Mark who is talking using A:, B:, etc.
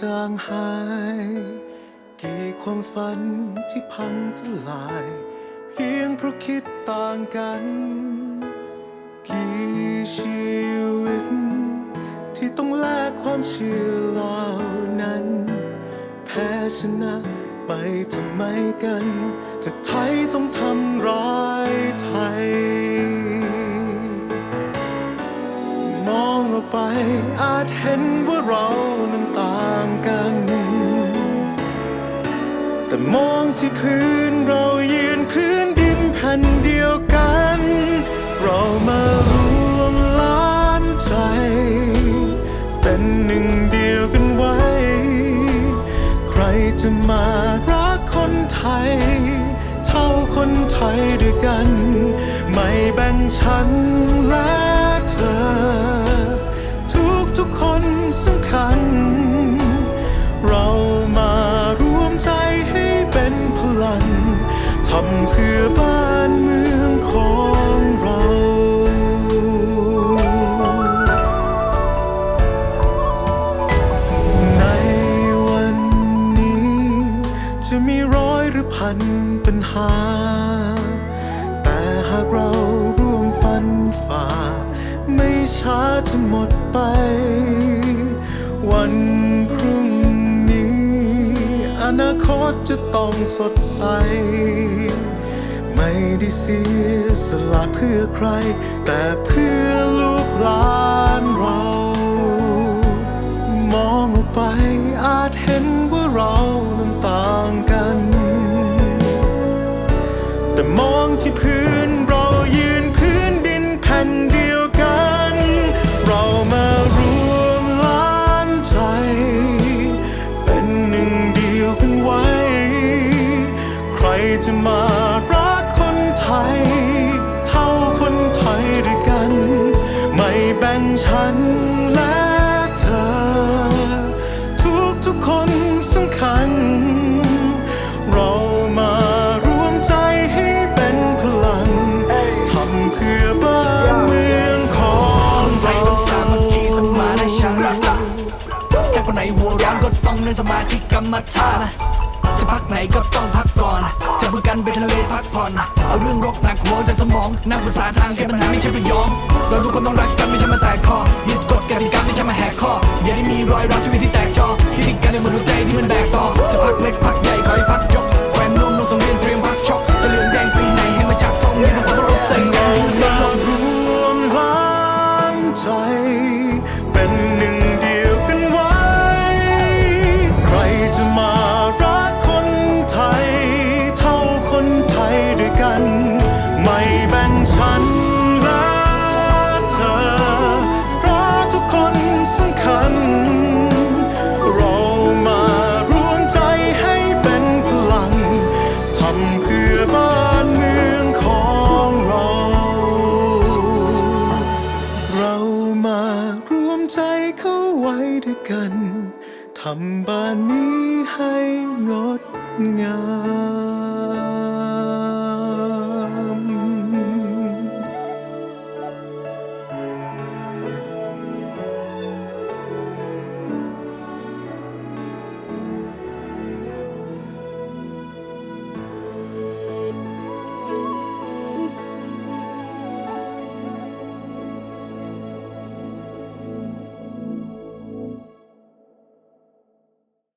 A: จางหาย กี่ความฝันที่พังทลาย เพียงเพราะคิดต่างกัน กี่ชีวิต ที่ต้องแลกความเชื่อเหล่านั้น แพ้ชนะไปทำไมกัน ออกไปอาจเห็นว่าเรานั้นต่างกัน แต่มองที่พื้นเรายืนพื้นดินแผ่นเดียวกัน เรามารวมล้านใจ เป็นหนึ่งเดียวกันไว้ ใครจะมารักคนไทย เท่าคนไทยันปัญหา แต่หากเราร่วมฟันฝ่า ไม่ช้าจะหมดไป วันพรุ่งนี้ อนาคตจะต้องสดใส ไม่ได้เสียสละเพื่อใคร แต่เพื่อลูกหลานเรา มองออกไปอาจเห็นว่าเรา แต่มองที่พื้นเรายืนพื้นดินแผ่นเดียวกัน เรามารวมล้านใจ เป็นหนึ่งเดียวกันไว้ ใครจะมารักคนไทย เท่าคนไทยด้วยกัน ไม่แบ่งฉัน ก็
B: ต้องนั่งสมาธิกรรมฐานจะพักไหนก็ต้องพักก่อน จะพูดกันไปทะเลพักผ่อนเอาเรื่องรกหนักหัวจากสมองนั่งภาษาทางแก้ปัญหาไม่ใช่ไปยอมเราทุกคนต้องรักกันไม่ใช่มา
A: กัน ไม่แบ่งฉันและเธอ เพราะทุกคนสำคัญ เรามารวมใจให้เป็นพลังทำเพื่อบ้านเมืองของเรา เรามารวมใจเข้าไว้ด้วยกันทำบ้านนี้ให้งดงาม